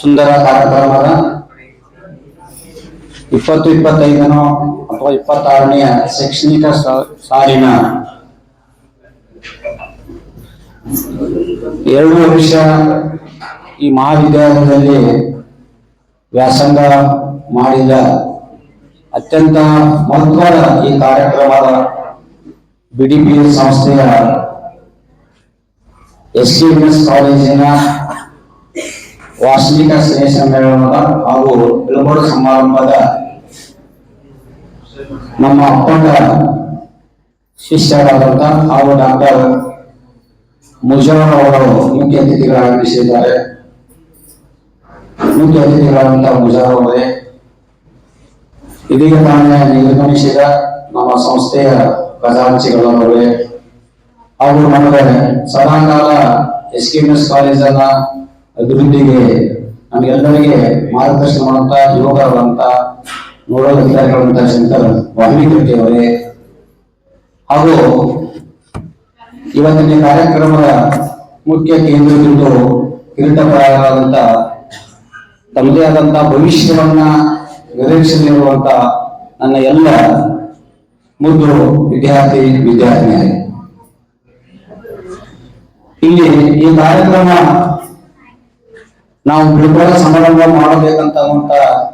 ಸುಂದರ ಕಾರ್ಯಕ್ರಮದ ಇಪ್ಪತ್ತು ಇಪ್ಪತ್ತೈದನೋ ಅಥವಾ ಇಪ್ಪತ್ತಾರನೆಯ ಶೈಕ್ಷಣಿಕ ಸಾಲಿನ ಎರಡು ವರ್ಷ ಈ ಮಹಾವಿದ್ಯಾಲಯದಲ್ಲಿ ವ್ಯಾಸಂಗ ಮಾಡಿದ ಅತ್ಯಂತ ಮಹತ್ವದ ಈ ಕಾರ್ಯಕ್ರಮದ ಬಿಡಿಪಿ ಸಂಸ್ಥೆಯ ಎಸ್ ಸಿ ಕಾಲೇಜಿನ ವಾರ್ಷಿಕ ಸ್ನೇಹ ಸಮ್ಮೇಳನದ ಹಾಗೂ ಬೀಳ್ಕೊಡು ಸಮಾರಂಭದ ನಮ್ಮ ಅಪ್ಪನ ಶಿಷ್ಯರಾದಂತ ಹಾಗೂ ಡಾಕ್ಟರ್ ಮುಜಾವರ್ ಅವರು ಮುಖ್ಯ ಅತಿಥಿಗಳಾಗಿಸಿದ್ದಾರೆ ಮುಖ್ಯ ಅತಿಥಿಗಳಾದಂತಹ ಮುಜಾವರ್ ಅವರೇ, ಇದೀಗ ತಾನೇ ನಿರ್ಗಮಿಸಿದ ನಮ್ಮ ಸಂಸ್ಥೆಯ ಖಜಾಂಚಿಗಳವರೇ ಹಾಗೂ ನಮಗೆ ಸದಾಕಾಲ ಎಸ್ ಕೆ ಎಸ್ ಕಾಲೇಜನ್ನ ಅಭಿವೃದ್ಧಿಗೆ ನಮಗೆಲ್ಲರಿಗೆ ಮಾರ್ಗದರ್ಶನ ಮಾಡುವಂತ ಯುವಕರಂತ ನೋಡಲ್ ಅಧಿಕಾರಿಗಳಂತ ಶಂಕರ್ ಅವರೇ ಹಾಗೂ ಇವತ್ತಿನ ಕಾರ್ಯಕ್ರಮದ ಮುಖ್ಯ ಕೇಂದ್ರ ಬಿಂದು ಕಿರೀಟಪ್ರಾಯರಾದಂತ ತಮ್ಮದೇ ಆದಂತ ಭವಿಷ್ಯವನ್ನ ನಿರೀಕ್ಷೆಯಲ್ಲಿರುವಂತ ನನ್ನ ಎಲ್ಲ ಮುದ್ದು ವಿದ್ಯಾರ್ಥಿ, ವಿದ್ಯಾರ್ಥಿನಿಯರೇ. ಇಲ್ಲಿ ಈ ಕಾರ್ಯಕ್ರಮ ನಾವು ಬಿಡುಗಡೆ ಸಮಾರಂಭ ಮಾಡಬೇಕಂತ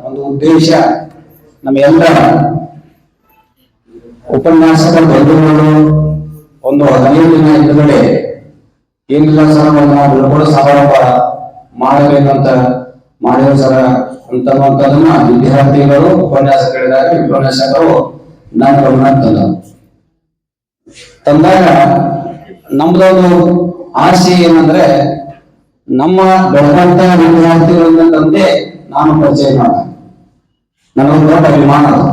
ಒಂದು ಉದ್ದೇಶ ನಮ್ಮೆಲ್ಲ ಉಪನ್ಯಾಸಕ ಬಂಧುಗಳು ಒಂದು ಹದಿನೈದು ದಿನ ಏನಿಲ್ಲ ಸರ್ ನಾವು ಬಿಡುಗಡೆ ಸಮಾರಂಭ ಮಾಡಬೇಕಂತ ಮಾಡಿದ ಸರ ಅಂತನ್ನುವಂಥದ್ದನ್ನ ವಿದ್ಯಾರ್ಥಿಗಳು, ಉಪನ್ಯಾಸಕರಿದ್ದಾರೆ, ಉಪನ್ಯಾಸಕರು ನನ್ನ ಗಮನ ತಂದ. ತಂದಾಗ ನಮ್ದೊಂದು ಆಸೆ ಏನಂದ್ರೆ ನಮ್ಮ ದೊಡ್ಡ ವಿದ್ಯಾರ್ಥಿಗಳಿಂದ ತಂದೆ ನಾನು ಪರಿಚಯ ಮಾಡ ನನಗೊಂದು ದೊಡ್ಡ ಅಭಿಮಾನ ಅದು.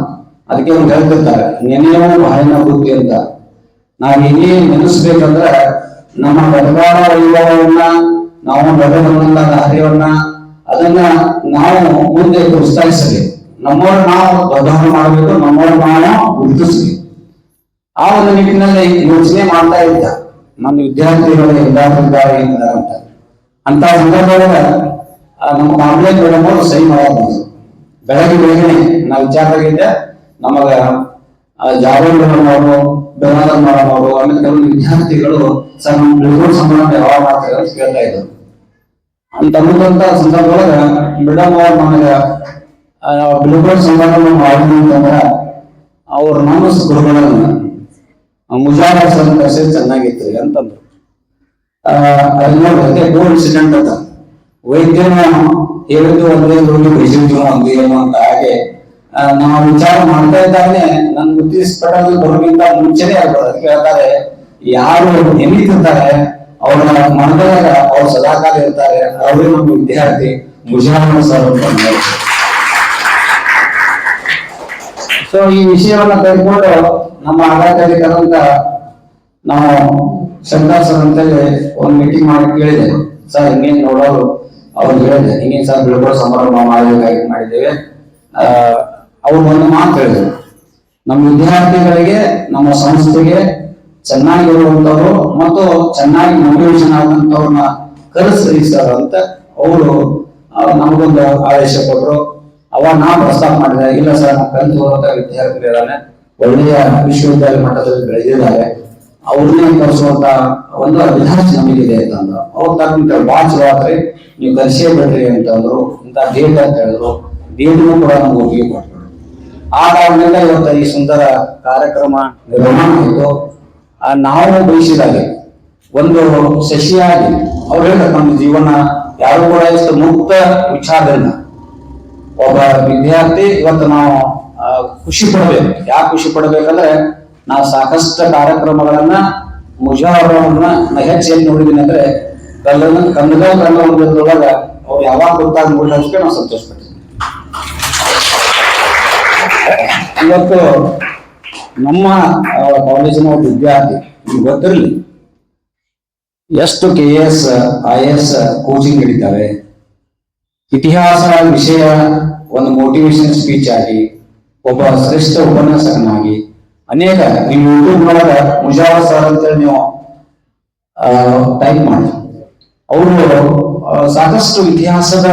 ಅದಕ್ಕೆ ಅವ್ರು ಹೇಳ್ತಿರ್ತಾರೆ, ನೆನೆಯೋ ಬಾಯಿನ ಬುದ್ಧಿ ಅಂತ. ನಾವು ಇಲ್ಲಿ ನೆನೆಸ್ಬೇಕಂದ್ರೆ ನಮ್ಮ ಬೆಳಗಾವ ವೈಭವವನ್ನ, ನಾವು ಬೆಳೆದಂತ ದಾರಿಯವನ್ನ ಅದನ್ನ ನಾವು ಮುಂದೆ ಪ್ರೋತ್ಸಾಹಿಸಬೇಕು. ನಮ್ಮವ್ರ ನಾವು ಬದಲಾವಣೆ ಮಾಡಬೇಕು, ನಮ್ಮವ್ರ ನಾವು ಗುರುತಿಸಬೇಕು. ಆ ಒಂದು ನಿಟ್ಟಿನಲ್ಲಿ ಯೋಚನೆ ಮಾಡ್ತಾ ಇದ್ದ. ನನ್ನ ವಿದ್ಯಾರ್ಥಿಗಳು ಎಲ್ಲಾರು ಇದ್ದಾರೆ ಅಂತ. ಅಂತ ಸಂದರ್ಭದಾಗ ನಮ್ಮ ಆನ್ಲೈನ್ ಮೇಡಮ್ ಅವರು ಸಹಿ ಮಾಡೋದು. ಬೆಳಗ್ಗೆ ಬೆಳಗ್ಗೆ ನಾವು ವಿಚಾರದಾಗಿದ್ದೆ, ನಮಗ ಜಾವೇದ್ ಮೇಡಮ್ ಅವರು ಬೆನಾದರ್ ಮೇಡಮ್ ಆಮೇಲೆ ಕೆಲವೊಂದು ವಿದ್ಯಾರ್ಥಿಗಳು ನಮ್ಮ ಸಮಾರಂಭ ಯಾವಾಗ ಮಾಡ್ತಾರೆ ಅಂತ ಕೇಳ್ತಾ ಇದ್ರು. ಅಂತ ಸಂದರ್ಭ ಸಂದರ್ಭದೊಳಗ ಮೇಡಮ್ ಅವ್ರು ನನಗ ಬಿಳುಗೋಡು ಸಂಬಂಧವನ್ನು ಮಾಡಿದ್ರು ಅಂತಂದ್ರ, ಅವ್ರ ನಮ್ಮ ಗುರುಗಳನ್ನ ಮುಜಾರ ಸರ್ ಚೆನ್ನಾಗಿತ್ತು ಅಂತಂದ್ರು. ಆ, ಅಲ್ಲಿ ನೋಡಿ ಕೋ ಇನ್ಸಿಡೆಂಟ್ ಅಂತ ವೈದ್ಯನ ಹೇಳಿದ್ದು ಅಂದ್ರೆ ರೋಗಿ ಬಯಸಿದ್ದು ಒಂದು ಏನು ಅಂತ ಹಾಗೆ ನಾವು ವಿಚಾರ ಮಾಡ್ತಾ ಇದ್ದಾನೆ. ನನ್ ಸ್ಪಟಲ್ ಬರೋಕ್ಕಿಂತ ಮುಂಚೆನೆ ಅದಕ್ಕೆ ಹೇಳ್ತಾರೆ ಯಾರು ನೆನೀತಿರ್ತಾರೆ ಅವರ ಮನದಾಗ ಅವ್ರು ಸದಾಕಾಲ ಇರ್ತಾರೆ. ಅವರೇ ನಮ್ಮ ವಿದ್ಯಾರ್ಥಿ. ಮುಜಾರ ಸರ್. ಸೊ ಈ ವಿಷಯವನ್ನ ತೆಗೆದುಕೊಂಡು ನಮ್ಮ ಆಡಳಿತ ನಾವು ಶಂಕರ್ ಸರ್ ಅಂತೇಳಿ ಒಂದು ಮೀಟಿಂಗ್ ಮಾಡಿ ಕೇಳಿದೆ. ಸರ್, ಹಿಂಗೇನ್ ನೋಡೋರು ಅವ್ರು ಹೇಳಿದೆ ಹಿಂಗೇನ್ ಸರ್ ಬೀಳ್ಕೊಡೋ ಸಮಾರಂಭ ಮಾಡಬೇಕಾಗಿ ಮಾಡಿದ್ದೇವೆ. ಅವ್ರು ಒಂದು ಮಾತು ಹೇಳಿದ್ರು. ನಮ್ಮ ವಿದ್ಯಾರ್ಥಿಗಳಿಗೆ, ನಮ್ಮ ಸಂಸ್ಥೆಗೆ ಚೆನ್ನಾಗಿ ಇರುವಂತವ್ರು ಮತ್ತು ಚೆನ್ನಾಗಿ ಮೋಟಿವೇಶನ್ ಆದಂತವ್ರನ್ನ ಕರೆಸ್ರಿ ಸರ್ ಅಂತ ಅವರು ನಮಗೊಂದು ಆದೇಶ ಕೊಟ್ಟರು ಅವಾಗ ನಾ ಪ್ರಸ್ತಾಪ ಮಾಡಿದೆ, ಇಲ್ಲ ಸರ್ ನಮ್ಮ ಕಲಿತು ಹೋದಂತ ವಿದ್ಯಾರ್ಥಿಗಳಿದ್ದಾನೆ ಒಳ್ಳೆಯ ವಿಶ್ವವಿದ್ಯಾಲಯ ಮಟ್ಟದಲ್ಲಿ ಬೆಳೆದಿದ್ದಾರೆ. ಅವ್ರನ್ನೇ ತೋರಿಸುವಂತ ಒಂದು ಅಭಿಲಾಷೆ ನಮಗಿದೆ ಅಂತಂದ್ರು ಅವ್ರು ತಕ್ಕಂತ ಚಲೋ ಆತ್ರಿ ನೀವು ಕರ್ಸೇ ಬಿಡ್ರಿ ಅಂತಂದ್ರು ಇಂತ ಡೇಟ್ ಅಂತ ಹೇಳಿದ್ರು. ಡೇಟ್ನು ಕೂಡ ನಮ್ಗೆ ಒಪ್ಪಿಗೆ ಕೊಟ್ಟರು ಆ ಕಾರಣದಿಂದ ಇವತ್ತು ಈ ಸುಂದರ ಕಾರ್ಯಕ್ರಮ ನಿರ್ಮಾಣ ಆಯಿತು. ನಾವು ಬಯಸಿದಾಗೆ ಒಂದು ಸಸಿಯಾಗಿ ಅವ್ರು ಹೇಳ್ತಾರೆ, ನಮ್ಮ ಜೀವನ ಯಾರು ಕೂಡ ಇಷ್ಟು ಮುಕ್ತ ವಿಚಾರದಿಂದ ಒಬ್ಬ ವಿದ್ಯಾರ್ಥಿ ಇವತ್ತು ನಾವು ಖುಷಿ ಪಡಬೇಕು. ಯಾಕೆ ಖುಷಿ ಪಡಬೇಕಂದ್ರೆ ನಾವು ಸಾಕಷ್ಟು ಕಾರ್ಯಕ್ರಮಗಳನ್ನ ಮುಜಾವರವನ್ನ ನಾ ಹೆಚ್ಚು ಎಲ್ಲಿ ನೋಡಿದೀನಿ ಅಂದ್ರೆ ಕನ್ನಡ ಕನ್ನಡದೊಳಗ ಅವ್ರು ಯಾವಾಗ ಗೊತ್ತಾಗ ನೋಡೋದಕ್ಕೆ ನಾವು ಸಂತೋಷ ಪಡ್ತೀವಿ ಇವತ್ತು ನಮ್ಮ ಕಾಲೇಜಿನ ಒಬ್ಬ ವಿದ್ಯಾರ್ಥಿ ನಿಮ್ಗೆ ಗೊತ್ತಿರಲಿ. ಎಷ್ಟು K S I S coaching ನಡೀತಾವೆ. ಇತಿಹಾಸ ವಿಷಯ, ಒಂದು ಮೋಟಿವೇಶನ್ ಸ್ಪೀಚ್ ಆಗಿ, ಒಬ್ಬ ಶ್ರೇಷ್ಠ ಉಪನ್ಯಾಸಕನಾಗಿ ಅನೇಕ ನೀವು ಯೂಟ್ಯೂಬ್ ಒಳಗ ಮುಜಾವರ್ ಸರ್ ಅಂತೇಳಿ ನೀವು ಟೈಪ್ ಮಾಡಿ. ಅವರು ಸಾಕಷ್ಟು ಇತಿಹಾಸದ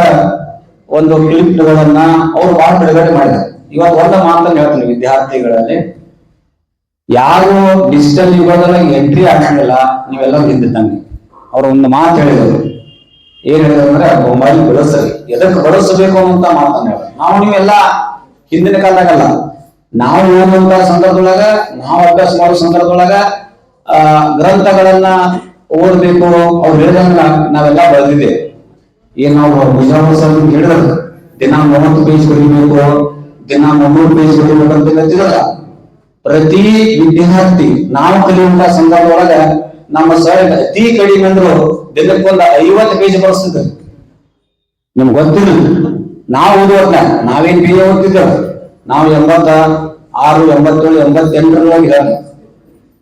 ಒಂದು ಕ್ಲಿಪ್ಗಳನ್ನ ಅವರು ಬಹಳ ಬಿಡುಗಡೆ ಮಾಡಿದ್ದಾರೆ. ಇವತ್ತು ಒಂದು ಮಾತನ್ನು ಹೇಳ್ತೀನಿ ವಿದ್ಯಾರ್ಥಿಗಳಲ್ಲಿ. ಯಾರು ಡಿಜಿಟಲ್ ಯುಗದಲ್ಲಿ ಎಂಟ್ರಿ ಆಗಂಗಿಲ್ಲ ನೀವೆಲ್ಲ ಹಿಂದಿದ್ದಂಗೆ. ಅವ್ರು ಒಂದು ಮಾತು ಹೇಳಿದರು. ಏನ್ ಹೇಳಿದ್ರು ಅಂದ್ರೆ ಮೊಬೈಲ್ ಬಳಸಲಿ ಎದಕ್ಕೆ ಬಳಸಬೇಕು ಅಂತ ಮಾತನ್ನ ಹೇಳ ನಾವು ನೀವೆಲ್ಲ ಹಿಂದಿನ ಕಾಲದಾಗಲ್ಲ. ನಾವು ಓದುವಂತ ಸಂದರ್ಭದೊಳಗ, ನಾವು ಅಭ್ಯಾಸ ಮಾಡೋ ಸಂದರ್ಭದೊಳಗ, ಆ, ಗ್ರಂಥಗಳನ್ನ ಓದ್ಬೇಕು ಅವ್ರು ಹೇಳಿದಂಗ ನಾವೆಲ್ಲ ಬರೆದಿದೆ ಏನ್ ನಾವು ಸರ್ ಹೇಳಿದ್ರು? ದಿನ ಮೂವತ್ತು ಪೇಜ್ ಬರೀಬೇಕು, ದಿನ ಮುನ್ನೂರು ಪೇಜ್ ಬರೀಬೇಕು ಅಂತ ಹೇಳ್ತಿದ್ರಲ್ಲ. ಪ್ರತಿ ವಿದ್ಯಾರ್ಥಿ, ನಾವು ಕಲಿಯುವಂತ ಸಂದರ್ಭದೊಳಗ ನಮ್ಮ ಸರ್ ಅತಿ ಕಡಿಮೆ ಅಂದ್ರು ದಿನಕ್ಕೊಂದು ಐವತ್ತು ಪೇಜ್ ಬಳಸ್ತಿದ್ರು ನಿಮ್ಗೆ ಗೊತ್ತಿಲ್ಲ. ನಾವು ಓದುವಾಗ ನಾವೇನ್ ಬಿ ಎ ಓದ್ತಿದ್ದೇವೆ ನಾವು ಎಂಬತ್ತ ಆರು, ಎಂಬತ್ತೇಳು, ಎಂಬತ್ತೆಂಟರೊಳಗೆ ಇರೋದು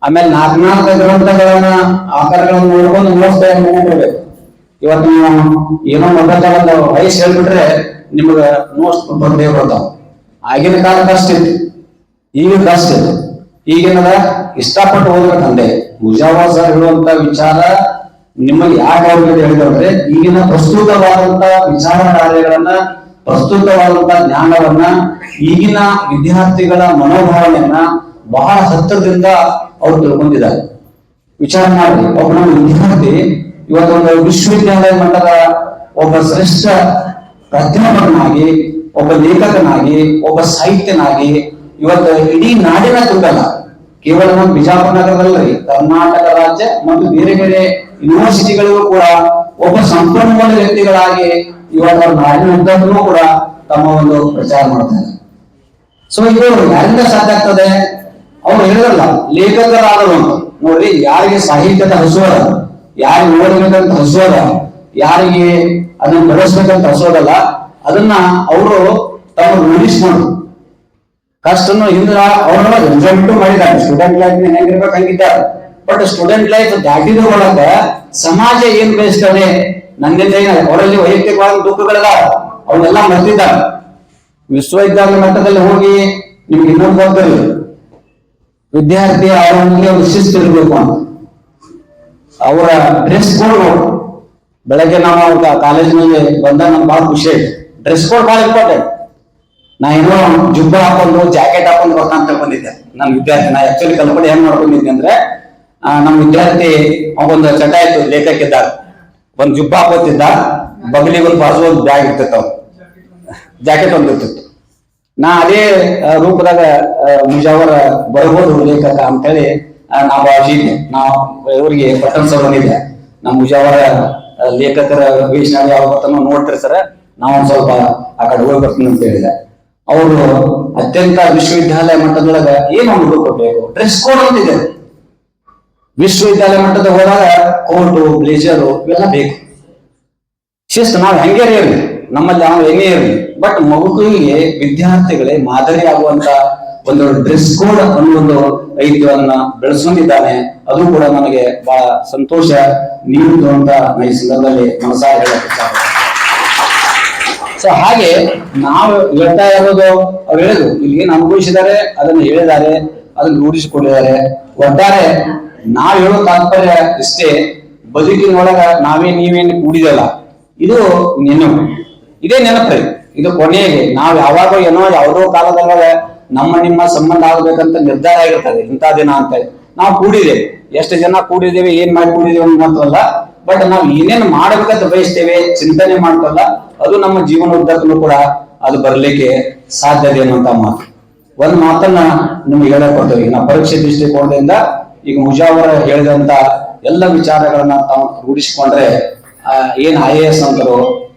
ಆಮೇಲೆ ನಾಲ್ಕು ನಾಲ್ಕು ಗ್ರಂಥಗಳನ್ನ ಆಕಾರಗಳನ್ನ ನೋಡ್ಕೊಂಡು ನೋಡ್ತಾ ನೋಡ್ಬೇಕು ಇವತ್ತು ನೀವು ಏನೋ ಮೊದಲ ಒಂದು ವಯಸ್ಸು ಹೇಳ್ಬಿಟ್ರೆ ನಿಮ್ಗೆ ನೋಟ್ಸ್ ಬಂದೇ ಬರ್ತಾವ. ಆಗಿನ ಕಾಲ ಕಷ್ಟ ಇತ್ತು. ಈಗ ಕಷ್ಟ ಇತ್ತು. ಈಗೇನದ? ಇಷ್ಟಪಟ್ಟು ಹೋಗ್ಬೇಕಂದೆ ಮುಜಾವಾ ಸರ್ ಹೇಳುವಂತ ವಿಚಾರ ನಿಮಗೆ ಯಾಕೆ ಅವ್ರಿಗೆ ಹೇಳಿದ್ರೆ ಈಗಿನ ಪ್ರಸ್ತುತವಾದಂತ ವಿಚಾರ ಕಾರ್ಯಗಳನ್ನ ಪ್ರಸ್ತುತವಾದಂತ ಜ್ಞಾನವನ್ನ ಈಗಿನ ವಿದ್ಯಾರ್ಥಿಗಳ ಮನೋಭಾವನೆಯನ್ನ ಬಹಳ ಹತ್ತಿರದಿಂದ ಅವ್ರು ತಿಳ್ಕೊಂಡಿದ್ದಾರೆ. ವಿಚಾರ ಮಾಡಿ, ಒಬ್ಬ ನಮ್ಮ ವಿದ್ಯಾರ್ಥಿ ಇವತ್ತೊಂದು ವಿಶ್ವವಿದ್ಯಾಲಯ ಮಟ್ಟದ ಒಬ್ಬ ಶ್ರೇಷ್ಠ ಪ್ರಾಧ್ಯಾಪಕನಾಗಿ, ಒಬ್ಬ ಲೇಖಕನಾಗಿ, ಒಬ್ಬ ಸಾಹಿತ್ಯನಾಗಿ ಇವತ್ತು ಇಡೀ ನಾಡಿನ ತುಂಬಲ್ಲ ಕೇವಲ ನಮ್ಮ ಬಿಜಾಪುರ ನಗರದಲ್ಲಿ, ಕರ್ನಾಟಕ ರಾಜ್ಯ ಮತ್ತು ಬೇರೆ ಬೇರೆ ಯೂನಿವರ್ಸಿಟಿಗಳಿಗೂ ಕೂಡ ಒಬ್ಬ ಸಂಪನ್ಮೂಲ ವ್ಯಕ್ತಿಗಳಾಗಿ ಇವಾಗ ಅವ್ರ ನಾಡಿನ ಉದ್ದಕ್ಕೂ ಕೂಡ ತಮ್ಮ ಒಂದು ಪ್ರಚಾರ ಮಾಡ್ತಾರೆ. ಸೊ ಇದು ಯಾರಿಂದ ಸಾಧ್ಯ ಆಗ್ತದೆ? ಅವ್ರು ಹೇಳಿದ್ರಲ್ಲ ಲೇಖಕರಾದರು ನೋಡ್ರಿ ಯಾರಿಗೆ ಸಾಹಿತ್ಯದ ಹಸುವದ ಯಾರಿಗೆ ಓದಬೇಕಂತ ಹಸುವದ ಯಾರಿಗೆ ಅದನ್ನ ಬೆಳೆಸ್ಬೇಕಂತ ಹಸುವರಲ್ಲ, ಅದನ್ನ ಅವರು ತಮ್ಮ ರೂಢಿಸ್ಕೊಂಡು ಕಷ್ಟನು ಹಿಂದ ಅವ್ರನ್ನ ರಿಸಲ್ಟ್ ಮಾಡಿದ್ದಾರೆ. ಸ್ಟೂಡೆಂಟ್ ಲೈಫ್ ಹೆಂಗಿರ್ಬೇಕು ಹಂಗಿದ್ದಾರೆ. ಬಟ್ ಸ್ಟೂಡೆಂಟ್ ಲೈಫ್ ದಾಟಿದ ಒಳಗ ಸಮಾಜ ಏನ್ ಬಯಸ್ತಾನೆ? ನನ್ನಿಂದ ಏನ ಅವರಲ್ಲಿ ವೈಯಕ್ತಿಕವಾದ ದುಃಖಗಳೆಲ್ಲ ಅವನ್ನೆಲ್ಲ ಮರ್ತಿದ್ದಾರೆ. ವಿಶ್ವವಿದ್ಯಾಲಯ ಮಟ್ಟದಲ್ಲಿ ಹೋಗಿ ನಿಮ್ಗೆ ಇನ್ನೊಂದು ಗೊತ್ತಿಲ್ಲ ವಿದ್ಯಾರ್ಥಿ ಅವರೊಂದಿಗೆ ಒಂದು ಶಿಸ್ತು ಇರಬೇಕು ಅಂತ. ಅವರ ಡ್ರೆಸ್ ಕೋಡ್ ಬೆಳಗ್ಗೆ ನಾವು ಕಾಲೇಜಿನಲ್ಲಿ ಬಂದ ನಮ್ಗೆ ಬಹಳ ಖುಷಿ ಆಯ್ತು. ಡ್ರೆಸ್ ಕೋಡ್ ಬಹಳ ಇಂಪಾರ್ಟೆಂಟ್ ನಾ ಏನೋ ಜುಬ್ಬ ಹಾಕೊಂಡು ಜಾಕೆಟ್ ಹಾಕೊಂಡು ಬರ್ತಾಂತ ಬಂದಿದ್ದೆ ನನ್ನ ವಿದ್ಯಾರ್ಥಿ, ನಾ ಆಕ್ಚುಲಿ ಕಲ್ಪನೆ ಹೆಂಗ್ ಮಾಡ್ಕೊಂಡಿದ್ದೆ ಅಂದ್ರೆ ನಮ್ಮ ವಿದ್ಯಾರ್ಥಿ ಒಂದು ಚಟ ಇತ್ತು ಲೇಖಕ್ಕಿದ್ದಾಗ ಒಂದ್ ಜುಬ್ಬ ಹಾಕೋತಿದ್ದ ಬಗಲಿಗೆ ಒಂದು ಬಾಜು ಒಂದು ಬ್ಯಾಗ್ ಇರ್ತಿತ್ತು ಜಾಕೆಟ್ ಒಂದು ನಾ ಅದೇ ರೂಪದಾಗ ಮುಜಾವರ ಬರ್ಬೋದು ಲೇಖಕ ಅಂತೇಳಿ ಆ, ನಾ ನಾವು ಇವ್ರಿಗೆ ಬಟನ್ ಸರ್ ಬಂದಿದ್ದೆ. ನಮ್ಮ ಮುಜಾವರ ಲೇಖಕರ ವೇಷ ಯಾವ ಬರ್ತಾನೋ ನೋಡ್ತಾರೆ ಸರ್ ನಾವು ಒಂದ್ ಸ್ವಲ್ಪ ಆ ಕಡೆ ಹೋಗಿ ಬರ್ತೀನಿ ಅಂತ ಹೇಳಿದೆ. ಅವರು ಅತ್ಯಂತ ವಿಶ್ವವಿದ್ಯಾಲಯ ಮಟ್ಟದೊಳಗ ಏನು ಹುಡುಗ ಕೊಡ್ಬೇಕು ಡ್ರೆಸ್ ಕೋಡ್ ಅಂತಿದೆ. ವಿಶ್ವವಿದ್ಯಾಲಯ ಮಟ್ಟದ ಹೋದಾಗ ಕೋಟು ಬ್ಲೇಜರು ಇವೆಲ್ಲ ಬೇಕು. ಶಿಸ್ತು, ನಾವು ಹೆಂಗೆ ಇರಲಿ, ನಮ್ಮಲ್ಲಿ ನಾವು ಹೆಂಗೆ ಇರಲಿ ಬಟ್ ಮಗುವಿಗೆ ವಿದ್ಯಾರ್ಥಿಗಳೇ ಮಾದರಿ ಆಗುವಂತ ಒಂದು ಡ್ರೆಸ್ ಕೋಡ್ ಅನ್ನೋ ಒಂದು ಬೆಳೆಸ್ಕೊಂಡಿದ್ದಾನೆ. ಅದು ಕೂಡ ನನಗೆ ಬಹಳ ಸಂತೋಷ ನೀಡಿತು ಅಂತ ಈ ಸಂದರ್ಭದಲ್ಲಿ ಮನಸಾರ ಸೊ ಹಾಗೆ ನಾವು ಹೇಳ್ತಾ ಇರೋದು, ಅವ್ರು ಹೇಳಿದ್ರು, ಇಲ್ಲಿ ಏನು ಅನುಭವಿಸಿದ್ದಾರೆ, ಅದನ್ನು ಹೇಳಿದ್ದಾರೆ, ಅದನ್ನು ರೂಢಿಸಿಕೊಂಡಿದ್ದಾರೆ. ಒಟ್ಟಾರೆ ನಾವ್ ಹೇಳೋ ತಾತ್ಪರ್ಯ ಇಷ್ಟೇ, ಬದುಕಿನೊಳಗ ನಾವೇ ನೀವೇನು ಕೂಡಿದಲ್ಲ, ಇದು ನೆನಪು. ಇದೇ ನೆನಪ್ರಿ ಇದು ಕೊನೆಗೆ, ನಾವ್ ಯಾವಾಗ ಏನೋ ಯಾವುದೋ ಕಾಲದೊಳಗ ನಮ್ಮ ನಿಮ್ಮ ಸಂಬಂಧ ಆಗ್ಬೇಕಂತ ನಿರ್ಧಾರ ಆಗಿರ್ತದೆ, ಇಂಥ ದಿನ ಅಂತ. ನಾವು ಕೂಡಿದ್ದೇವೆ ಎಷ್ಟು ಜನ ಕೂಡಿದ್ದೇವೆ, ಏನ್ ಮಾಡಿ ಕೂಡಿದ್ದೇವೆ ಅನ್ನೋದಲ್ಲ ಬಟ್ ನಾವು ಏನೇನ್ ಮಾಡ್ಬೇಕಂತ ಬಯಸ್ತೇವೆ, ಚಿಂತನೆ ಮಾಡ್ತಲ್ಲ, ಅದು ನಮ್ಮ ಜೀವನ ಉದ್ದಕ್ಕೂ ಕೂಡ ಅದು ಬರ್ಲಿಕ್ಕೆ ಸಾಧ್ಯತೆ ಅನ್ನುವಂತ ಮಾತು. ಒಂದ್ ಮಾತನ್ನ ನಿಮ್ಗೆ ಹೇಳಕ್ ಕೊಡ್ತೇವೆ. ನಾವು ಪರೀಕ್ಷೆ ದೃಷ್ಟಿಕೋನದಿಂದ ಈಗ ಮುಜಾವರ ಹೇಳಿದಂತ ಎಲ್ಲ ವಿಚಾರಗಳನ್ನ ತಾವು ರೂಢಿಸಿಕೊಂಡ್ರೆ ಏನ್ ಐ ಎ ಎಸ್ ಅಂದ್ರು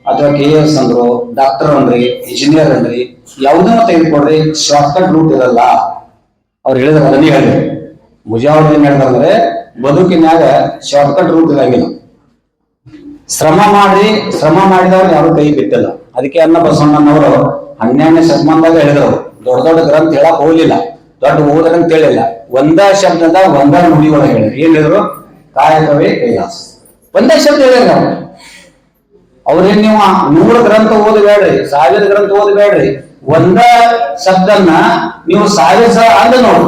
ಅಥವಾ ಕೆ ಎ ಎಸ್ ಅಂದ್ರು ಡಾಕ್ಟರ್ ಅನ್ರಿ ಇಂಜಿನಿಯರ್ ಅನ್ರಿ ಯಾವುದನ್ನ ತೆಗೆದುಕೊಂಡ್ರಿ ಶಾರ್ಟ್ ಕಟ್ ರೂಟ್ ಇರಲ್ಲ. ಅವ್ರು ಹೇಳಿದ್ರೆ, ಅದನ್ನೇ ಹೇಳಿ ಮುಜಾವರ್ ಏನ್ ಹೇಳ್ತಾರಂದ್ರೆ ಬದುಕಿನ್ಯಾಗ ಶಾರ್ಟ್ ಕಟ್ ರೂಟ್ ಇರಂಗಿಲ್ಲ. ಶ್ರಮ ಮಾಡಿ ಶ್ರಮ ಮಾಡಿದವ್ರು ಯಾರು ಕೈ ಬಿಟ್ಟಿಲ್ಲ. ಅದಕ್ಕೆ ಅನ್ನ ಬಸವಣ್ಣನವರು ಹನ್ನೆರಡನೇ ಶತಮಾನದಾಗ ಹೇಳಿದ್ರು, ದೊಡ್ಡ ದೊಡ್ಡ ಗ್ರಂಥ ಹೇಳಕ್ ಹೋಗ್ಲಿಲ್ಲ. ದೊಡ್ಡ ಓದ್ರ ಅಂತ ಹೇಳಿಲ್ಲ. ಒಂದ ಶಬ್ದದ ಒಂದ ನುಡಿ ಒಳಗೆ ಹೇಳಿದ್ರು. ಏನ್ ಹೇಳಿದ್ರು? ಕಾಯಕವೇ ಕೈಲಾಸ. ಒಂದೇ ಶಬ್ದ ಹೇಳಿದ್ರು ನಾವು ಅವ್ರೇನ್ ನೀವು ನೂರು ಗ್ರಂಥ ಓದಬೇಡ್ರಿ, ಸಾವಿರ ಗ್ರಂಥ ಓದಬೇಡ್ರಿ. ಒಂದ ಶಬ್ದನ್ನ ನೀವು ಸಾವಿರ ಸಹ ಅಂದ ನೋಡು.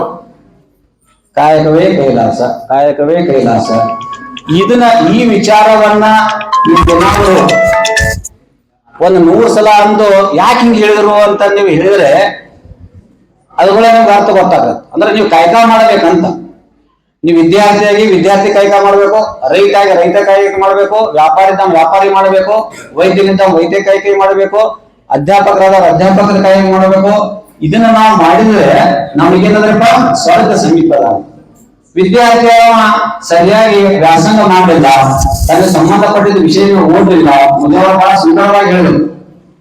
ಕಾಯಕವೇ ಕೈಲಾಸ ಕಾಯಕವೇ ಕೈಲಾಸ. ಇದನ್ನ ಈ ವಿಚಾರವನ್ನ ಒಂದು ನೂರು ಸಲ ಅಂದು ಯಾಕೆ ಹಿಂಗ್ ಹೇಳಿದ್ರು ಅಂತ ನೀವು ಹೇಳಿದ್ರೆ ನಿಮ್ಗೆ ಅರ್ಥ ಗೊತ್ತಾಗತ್ತೆ ಅಂದ್ರೆ ನೀವು ಕಾಯ್ಕ ಮಾಡಬೇಕಂತ. ನೀವು ವಿದ್ಯಾರ್ಥಿಯಾಗಿ ವಿದ್ಯಾರ್ಥಿ ಕಾಯ್ಕ ರೈತ ರೈತಾಗಿ ರೈತ ಕಾಯ್ಕೆ ಮಾಡಬೇಕು ವ್ಯಾಪಾರಿ ತಮ್ಮ ವ್ಯಾಪಾರಿ ಮಾಡಬೇಕು ವೈದ್ಯನಿಂದ ವೈದ್ಯ ಕಾಯ್ಕೆ ಮಾಡಬೇಕು, ಅಧ್ಯಾಪಕರಾದ ಅಧ್ಯಾಪಕರ ಕಾಯ್ಕೆ ಮಾಡಬೇಕು. ಇದನ್ನ ನಾವು ಮಾಡಿದ್ರೆ ನಮಗೇನಂದ್ರಪ್ಪ? ಸ್ವರ್ಗ ಸಮೀಪ ಅದ. ವಿದ್ಯಾರ್ಥಿ ಸರಿಯಾಗಿ ವ್ಯಾಸಂಗ ಮಾಡಲಿಲ್ಲ ತನಗೆ ಸಂಬಂಧಪಟ್ಟಿದ್ದ ವಿಷಯ ಓದಲಿಲ್ಲ. ಮೊದಲ ಬಹಳ ಸುಂದರವಾಗಿ ಹೇಳಿದ್ರು.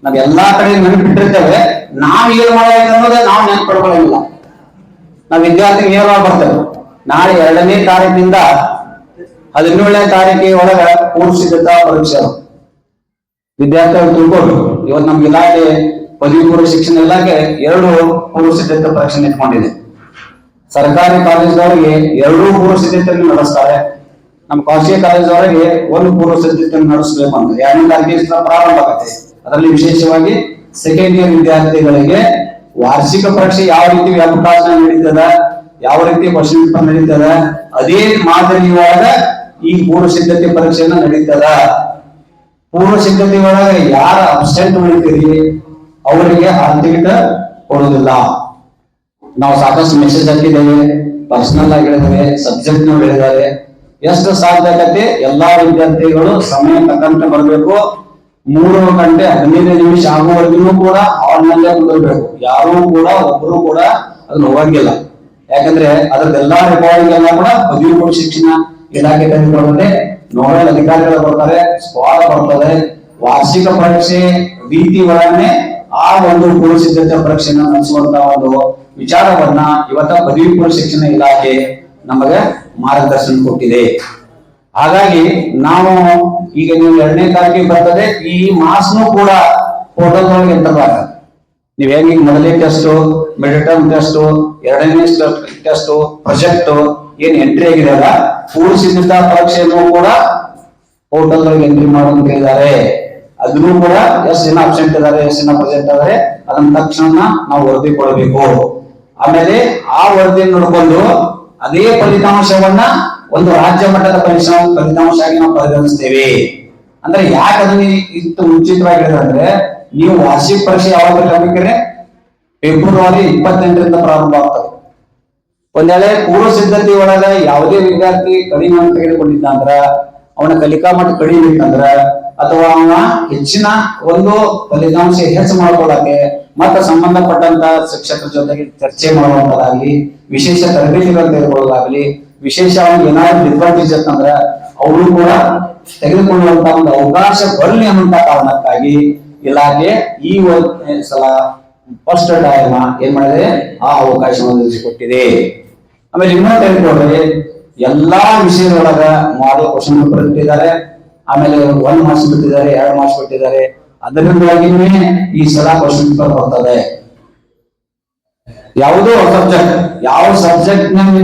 ನಾವೆಲ್ಲಾ ಎಲ್ಲಾ ಕಡೆ ನೆನಪಿಟ್ಟಿರ್ತೇವೆ. ನಾವ್ ಏನ್ ಅನ್ನೋದೇ ನಾವು ನೆನಪಿಡ್ಕೊಳ್ಳಿಲ್ಲ ನಾವ್ ವಿದ್ಯಾರ್ಥಿ ನೇರವಾಗಿ ಬರ್ತೇವೆ. ನಾಳೆ ಎರಡನೇ ತಾರೀಕಿನಿಂದ ಹದಿನೇಳನೇ ತಾರೀಕಿಗೆ ಒಳಗ ಪೂರ್ವ ಸಿದ್ಧತಾ ಪರೀಕ್ಷೆ. ವಿದ್ಯಾರ್ಥಿಗಳು ತಿಳ್ಕೊಂಡು ಇವತ್ತು ನಮ್ ಇಲಾಖೆ ಪದವಿ ಪೂರ್ವ ಶಿಕ್ಷಣ ಇಲಾಖೆ ಎರಡು ಪೂರ್ವ ಸಿದ್ಧತಾ ಪರೀಕ್ಷೆ ಇಟ್ಕೊಂಡಿದೆ ಸರ್ಕಾರಿ ಕಾಲೇಜ್ದವರಿಗೆ ಎರಡೂ ಪೂರ್ವ ಸಿದ್ಧತೆಯನ್ನು ನಡೆಸ್ತಾರೆ. ನಮ್ಮ ಖಾಸಗಿ ಕಾಲೇಜ್ದವರಿಗೆ ಒಂದು ಪೂರ್ವ ಸಿದ್ಧತೆಯನ್ನು ನಡೆಸಬೇಕು ಅಂತ. ಎರಡನೇ ತಾರೀಕಿಗೆ ಪ್ರಾರಂಭ ಆಗುತ್ತೆ. ಅದರಲ್ಲಿ ವಿಶೇಷವಾಗಿ ಸೆಕೆಂಡ್ ಇಯರ್ ವಿದ್ಯಾರ್ಥಿಗಳಿಗೆ ವಾರ್ಷಿಕ ಪರೀಕ್ಷೆ ಯಾವ ರೀತಿ ವ್ಯಾಪಕಾಶ ನಡೀತದ, ಯಾವ ರೀತಿ ಕ್ವಶನ್ ಪೇಪರ್ ನಡೀತದ, ಅದೇ ಮಾದರಿಯುವಾಗ ಈ ಪೂರ್ವ ಸಿದ್ಧತೆ ಪರೀಕ್ಷೆಯನ್ನ ನಡೀತದ. ಪೂರ್ವ ಸಿದ್ಧತೆ ಒಳಗೆ ಯಾರ ಅಬ್ಸೆಂಟ್ ಉಳಿತೀರಿ ಅವರಿಗೆ ಹಾಲ್ ಟಿಕೆಟ್ ಕೊಡೋದಿಲ್ಲ ನಾವು ಸಾಕಷ್ಟು ಮೆಸೇಜ್ ಹಾಕಿದ್ದೇವೆ ಪರ್ಸನಲ್ ಆಗಿ ಹೇಳಿದ್ದಾರೆ ಸಬ್ಜೆಕ್ಟ್ ಹೇಳಿದ್ದಾರೆ. ಎಷ್ಟು ಸಾಧ್ಯ ಎಲ್ಲಾ ವಿದ್ಯಾರ್ಥಿಗಳು ಸಮಯ ತಕ್ಕಂತೆ ಬರಬೇಕು. ಮೂರು ಗಂಟೆ ಹದಿನೈದು ನಿಮಿಷ ಆಗುವವರೆಗೂ ಕೂಡ ಹಾಲ್ನಲ್ಲೇ ನಲ್ಲೇ ಯಾರು ಕೂಡ, ಒಬ್ರು ಕೂಡ ಅದನ್ನ ಹೋಗಂಗಿಲ್ಲ ಯಾಕಂದ್ರೆ ಅದ್ರದ್ದೆಲ್ಲಾ ರೆಕಾರ್ಡಿಂಗ್ ಎಲ್ಲ ಕೂಡ ಪದವಿ ಶಿಕ್ಷಣ ಇಲಾಖೆ ತೆಗೆದುಕೊಳ್ಳುತ್ತೆ ನೋಡಲ್ ಅಧಿಕಾರಿಗಳು ಬರ್ತಾರೆ ಸ್ಕಾಲ ಬರ್ತದೆ. ವಾರ್ಷಿಕ ಪರೀಕ್ಷೆ, ರೀತಿ ಒಳಗನೆ ಆ ಒಂದು ಪೂರ್ವ ಸಿದ್ಧತೆ ಪರೀಕ್ಷೆಯನ್ನ ನಡೆಸುವಂತ ಒಂದು ವಿಚಾರವನ್ನ ಇವತ್ತ ಪದವಿ ಶಿಕ್ಷಣ ಇಲಾಖೆ ನಮಗೆ ಮಾರ್ಗದರ್ಶನ ಕೊಟ್ಟಿದೆ. ಹಾಗಾಗಿ ನಾವು ಈಗ ನೀವು ಎರಡನೇ ತಾರೀಕಿಗೆ ಬರ್ತದೆ, ಈ ಮಾಸ್ನು ಕೂಡ ಪೋರ್ಟಲ್ ಒಳಗೆ ಎಂಟರ್ ಆಗತ್ತೆ ನೀವ್ ಹೆಂಗ್ ಮೊದಲನೇ ಟೆಸ್ಟ್ ಮಿಡಲ್ ಟರ್ಮ್ ಟೆಸ್ಟ್ ಎರಡನೇ ಟೆಸ್ಟ್ ಪ್ರೊಜೆಕ್ಟ್ ಏನ್ ಎಂಟ್ರಿ ಆಗಿದೆ ಅಲ್ಲ ಪೂರ್ವ ಸಿದ್ಧತಾ ಪರೀಕ್ಷೆಯನ್ನು ಕೂಡ ಒಳಗೆ ಎಂಟ್ರಿ ಮಾಡೋಂತ ಇದ್ದಾರೆ. ಅದನ್ನು ಕೂಡ ಎಷ್ಟು ಜನ ಅಬ್ಸೆಂಟ್ ಇದಾರೆ ಎಷ್ಟು ಜನ ಪ್ರೆಸೆಂಟ್ ಇದಾರೆ ಅದನ್ನ ತಕ್ಷಣ ನಾವು ವರದಿ ಕೊಡಬೇಕು ಆಮೇಲೆ ಆ ವರದಿ ನೋಡ್ಕೊಂಡು ಅದೇ ಫಲಿತಾಂಶವನ್ನ ಒಂದು ರಾಜ್ಯ ಮಟ್ಟದ ಪರಿಶ್ರಮ ಫಲಿತಾಂಶ ಆಗಿ ನಾವು ಪರಿಗಣಿಸ್ತೇವೆ. ಅಂದ್ರೆ ಯಾಕೆ ಅದನ್ನ ಇಷ್ಟು ಉಚಿತವಾಗಿ ಅಂದ್ರೆ ನೀವು ವಾರ್ಷಿಕ ಪರೀಕ್ಷೆ ಯಾವಾಗ ಕಲಿಕರೆ ಫೆಬ್ರವರಿ ಇಪ್ಪತ್ತೆಂಟರಿಂದ ಪ್ರಾರಂಭ ಆಗ್ತದೆ. ಒಂದ್ ವೇಳೆ ಪೂರ್ವ ಸಿದ್ಧತೆ ಒಳಗ ಯಾವುದೇ ವಿದ್ಯಾರ್ಥಿ ಕಡಿಮೆ ಅಂತ ತೆಗೆದುಕೊಂಡಿದ್ದ ಅಂದ್ರ, ಅವನ ಕಲಿಕಾ ಮಟ್ಟ ಕಡಿಮೆ ಅಥವಾ ಅವನ ಹೆಚ್ಚಿನ ಒಂದು ಫಲಿತಾಂಶ ಹೆಚ್ಚು ಮಾಡ್ಕೊಳ್ಳಕ್ಕೆ ಮತ್ತೆ ಸಂಬಂಧಪಟ್ಟಂತ ಶಿಕ್ಷಕರ ಜೊತೆಗೆ ಚರ್ಚೆ ಮಾಡುವಂತದಾಗ್ಲಿ, ವಿಶೇಷ ತರಬೇತಿಗಳನ್ನು ತೆಗೆದುಕೊಳ್ಳೋದಾಗ್ಲಿ ವಿಶೇಷ ಅವನಿಗೆ ಏನಾದ್ರು ಡಿಸ್ಅಡ್ವಾಂಟೇಜ್ ಅಂತಂದ್ರ ಅವರು ಕೂಡ ತೆಗೆದುಕೊಳ್ಳುವಂತ ಒಂದು ಅವಕಾಶ ಬರಲಿ ಅನ್ನುವಂತ ಕಾರಣಕ್ಕಾಗಿ ಇಲಾಖೆ ಈ ಸಲ ಫಸ್ಟ್ ಟೈಮ್ ಏನ್ ಮಾಡಿದೆ? ಆ ಅವಕಾಶವನ್ನು ಒದಗಿಸಿಕೊಟ್ಟಿದೆ. ಆಮೇಲೆ ಇನ್ನೊಂದು ತೆಗೆದುಕೊಂಡ್ರೆ ಎಲ್ಲಾ ವಿಷಯದೊಳಗ ಮಾಡಲ್ ಕ್ವಶನ್ ಪೇಪರ್ ಇಟ್ಟಿದ್ದಾರೆ. ಆಮೇಲೆ ಒಂದ್ ಮಾರ್ಕ್ಸ್ ಬಿಟ್ಟಿದ್ದಾರೆ, ಎರಡು ಮಾರ್ಕ್ಸ್ ಬಿಟ್ಟಿದ್ದಾರೆ ಅದರಿಂದಾಗಿನೇ ಈ ಸಲ ಕ್ವಶನ್ ಪೇಪರ್ ಬರ್ತದೆ. ಯಾವುದೋ ಸಬ್ಜೆಕ್ಟ್ ಯಾವ ಸಬ್ಜೆಕ್ಟ್ ನಿಮಗೆ